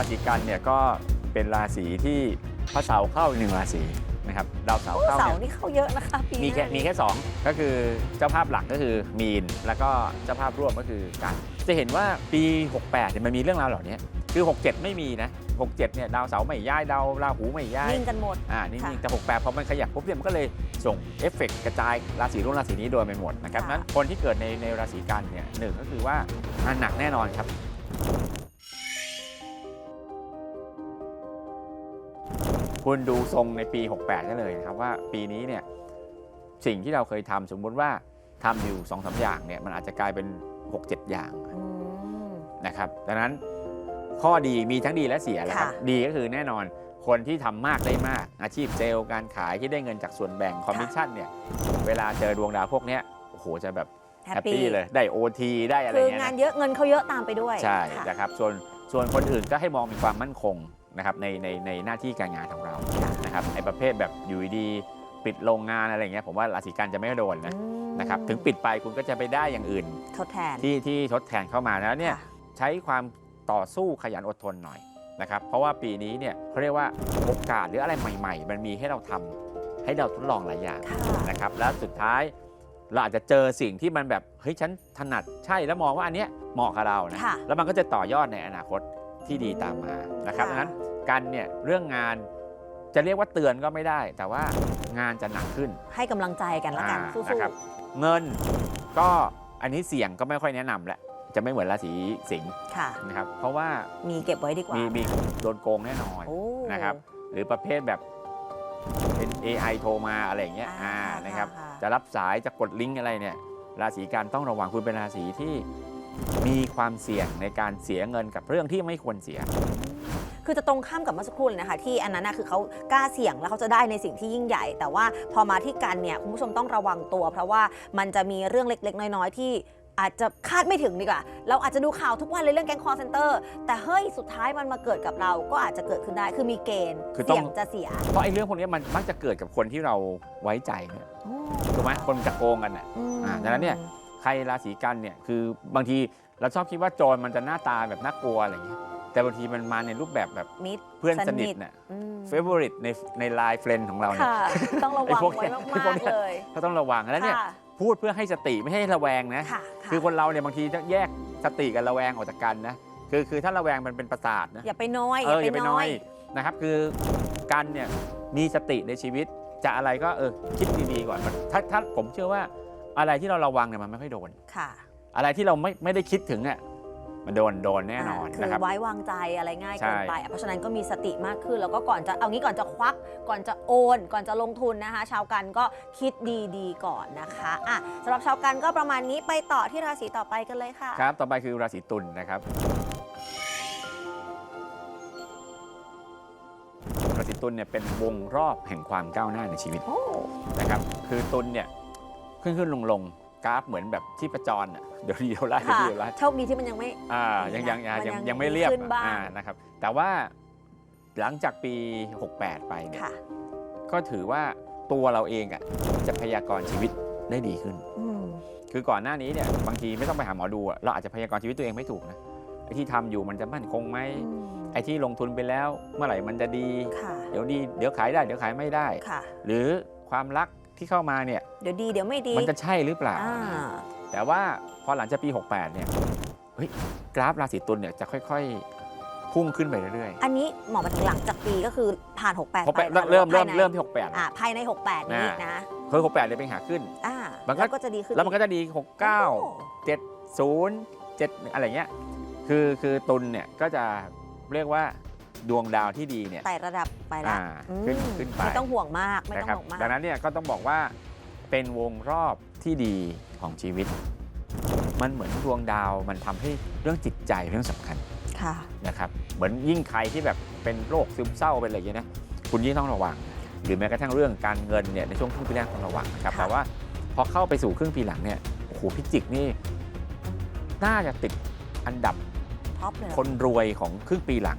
ราศีกันเนี่ยก็เป็นราศีที่พระเสาร์เข้าอีกหนึ่งราศีนะครับดาวเสาร์โอ้เข้าเสาเนี่ยร์นี่เข้าเยอะนะคะปีมีหน้าแค่มีแค่สองก็คือเจ้าภาพหลักก็คือมีน แล้วก็เจ้าภาพร่วมก็คือกัน จะเห็นว่าปี 68เนี่ยมันมีเรื่องราวเหล่านี้คือ 67 ไม่มีนะ 67เนี่ยดาวเสาร์ไม่ย้ายดาวราหูไม่ย้ายนิ่งกันหมด อ่านิ่งค่ะๆแต่ 68พอมันขยับปุ๊บเนี่ยมันก็เลยส่งเอฟเฟกต์กระจายราศีรุ่นราศีนี้โดยไปหมดนะครับค่ะ นั้นคนที่เกิดในในราศีกันเนี่ยหนึ่งก็คือว่างานหนักแน่นอนครับ คุณดูทรงในปี 68ได้เลยนะครับว่าปีนี้เนี่ยสิ่งที่เราเคยทำสมมุติว่าทำอยู่2อสอย่างเนี่ยมันอาจจะกลายเป็น 6-7 อย่างอืมนะครับดังนั้นข้อดีมีทั้งดีและเสียแหละครับค่ะดีก็คือแน่นอนคนที่ทำมากได้มากอาชีพเซลล์การขายที่ได้เงินจากส่วนแบ่งคอมมิชชั่นเนี่ยเวลาเจอดวงดาวพวกเนี้ยโอ้โหจะแบบแฮแฮปปปี้ปี้เลยได้ OT ได้อะไรคือเงี้ยงานนะเยอะเงินเขาเยอะตามไปด้วยใช่ค่ะนะครับส่วนส่วนคนอื่นก็ให้มองมีความมั่นคง นะครับในในในหน้าที่การงานของเราค่ะนะครับไอ้ประเภทแบบอยู่ดีๆปิดโรงงานอะไรเงี้ยผมว่าราศีกันจะไม่โดนนะอืมนะครับถึงปิดไปคุณก็จะไปได้อย่างอื่น ทดแทน ที่ที่ทดแทนเข้ามาแล้วเนี่ยค่ะ ใช้ความต่อสู้ขยันอดทนหน่อยนะครับเพราะว่าปีนี้เนี่ยเขาเรียกว่าโอกาสหรืออะไรใหม่ ๆ มันมีให้เราทำให้เราทดลองหลายอย่างค่ะนะครับแล้วสุดท้ายเราอาจจะเจอสิ่งที่มันแบบเฮ้ยฉันถนัดใช่แล้วมองว่าอันเนี้ยเหมาะกับเรานะค่ะ แล้วมันก็จะต่อยอดในอนาคต ที่ดีตามมานะครับค่ะดังนั้นกันเนี่ยเรื่องงานจะเรียกว่าเตือนก็ไม่ได้ แต่ว่างานจะหนักขึ้น ให้กำลังใจกันแล้วกันอ่าสู้นะครับเงินก็อันนี้เสี่ยงก็ไม่ค่อยแนะนำแหละจะไม่เหมือนราศีสิงห์ๆค่ะนะครับเพราะว่ามีเก็บไว้ดีกว่า มีมีโดนโกงแน่นอนโอ้นะครับหรือประเภทแบบเป็น AI โทรมาอะไรอย่างเงี้ยอ่าอ่านะครับค่ะจะรับสายจะกดลิงก์อะไรเนี่ยราศีกันต้องระวังคุณเป็นราศีที่ มีความเสี่ยงในการเสียเงินกับเรื่องที่ไม่ควรเสีย คือจะตรงข้ามกับเมื่อสักครู่เลยนะคะ ที่อันนั้นนะคือเขากล้าเสี่ยงแล้วเขาจะได้ในสิ่งที่ยิ่งใหญ่ แต่ว่าพอมาที่กันเนี่ยคุณผู้ชมต้องระวังตัว เพราะว่ามันจะมีเรื่องเล็ก ๆ น้อยๆที่อาจจะคาดไม่ถึงดีกว่า เราอาจจะดูข่าวทุกวันเลยเรื่องแก๊งคอร์เซนเตอร์ แต่เฮ้ย สุดท้ายมันมาเกิดกับเราก็อาจจะเกิดขึ้นได้ คือมีเกณฑ์คือต้อง เสี่ยงจะเสียเพราะไอ้เรื่องพวกนี้มันมักจะเกิดกับคนที่เราไว้ใจเนี่ยถูกไหมคนจะโกงกันน่ะมอ่าดังนั้นเนี่ย ใครราศีกันเนี่ยคือบางทีเราชอบคิดว่าโจรมันจะหน้าตาแบบน่ากลัวอะไรอย่างเงี้ยแต่บางทีมันมาในรูปแบบแบบมิตรเพื่อนสสนินิททน่ะอืมเฟเวอริตในในไลน์เฟรนของเราเนี่ยค่ะต้องระไอ้วังพวกไว้เนี้ยมากไอ้พวกเนี้ยๆเลยก็ต้องระวังแล้วเนี่ยค่ะพูดเพื่อให้สติไม่ให้ระแวงนะค่ะคือคนเราเนี่ยบางทีจะแยกสติกับระแวงออกจากกันนะคือคือถ้าระแวงมันเป็นประสาทนะอย่าไปน้อยเอออย่าไปน้อยนะครับ คือกันเนี่ยมีสติในชีวิตจะอะไรก็เออคิดดีๆก่อนมันถ้าถ้าผมเชื่อว่า อะไรที่เราระวังเนี่ยมันไม่ค่อยโดน ค่ะอะไรที่เราไม่ไม่ได้คิดถึงอะมันโดนโดนแน่นอนาคืนะครับไว้วางใจอะไรง่ายใช่เกินไปอะเพราะฉะนั้นก็มีสติมากขึ้น แล้วก็ก่อนจะเอางี้ก่อนจะควัก ก่อนจะโอน ก่อนจะลงทุนนะคะ ชาวกันก็คิดดีๆก่อนนะคะอะสำหรับชาวกันก็ประมาณนี้ไปต่อที่ราศีต่อไปกันเลยค่ะครับต่อไปคือราศีตุลนะครับราศีตุลเนี่ยเป็นวงรอบแห่งความก้าวหน้าในชีวิตโอ้นะครับคือตุลเนี่ย ขึ้นขึ้นลงลงกราฟเหมือนแบบที่ประจรอะเดี๋ยวดีเดี๋ยวไล่เดี๋ยวค่ะดีเดี๋ยวไล่โชคดีที่มันยังไม่อ่าดียังนะยังยังมันยังยังไม่เรียบขึ้นบ้างอ่านะครับแต่ว่าหลังจากปี 68 ไปเนี่ยค่ะก็ถือว่าตัวเราเองอะจะพยากรณ์ชีวิตได้ดีขึ้นอืมคือก่อนหน้านี้เนี่ยบางทีไม่ต้องไปหาหมอดูอะเราอาจจะพยากรณ์ชีวิตตัวเองไม่ถูกนะไอ้ที่ทำอยู่มันจะมั่นคงไหมอืมไอ้ที่ลงทุนไปแล้ว เมื่อไหร่มันจะดีค่ะเดี๋ยวดีเดี๋ยวขายได้ เดี๋ยวขายไม่ได้ค่ะหรือความรัก ที่เข้ามาเนี่ยเดี๋ยวดีเดี๋ยวไม่ดีมันจะใช่หรือเปล่าอ่า แต่ว่าพอหลังจากปี 68 เนี่ยเฮ้ยกราฟราศีตุลเนี่ยจะค่อยๆ พุ่งขึ้นไปเรื่อยอันนี้หมอมาถึงหลังจากปีก็คือผ่าน 68ๆไป68เริ่มเริ่มภายในเริ่มที่ 68อ่าภายใน 68 นี้นะเพิ่ม68 เลยเป็นขาขึ้นอ่ามันก็แล้วก็จะดีขึ้นแล้วมันก็จะดีโอ้69 70 7 อะไรเงี้ยคือคือตุลเนี่ยก็จะเรียกว่า ดวงดาวที่ดีเนี่ยไต่ระดับไปแล้วอ่าขึ้นขึ้นไปไม่ต้องห่วงมากไม่นะต้องครับห่วงมากดังนั้นเนี่ยก็ต้องบอกว่าเป็นวงรอบที่ดีของชีวิต มันเหมือนดวงดาวมันทำให้เรื่องจิตใจเป็นเรื่องสำคัญ ค่ะ นะครับเหมือนยิ่งใครที่แบบเป็นโรคซึมเศร้าเป็นอะไรอย่างเงี้ยนะคุณยิ่งต้องระวัง หรือแม้กระทั่งเรื่องการเงินเนี่ยในช่วงครึ่งปีแรกต้องระวังนะครับค่ะ แต่ว่าพอเข้าไปสู่ครึ่งปีหลังเนี่ยโอ้โหพิจิกนี่น่าจะติดอันดับท็อปเลยเหรอคนรวยของครึ่งปีหลัง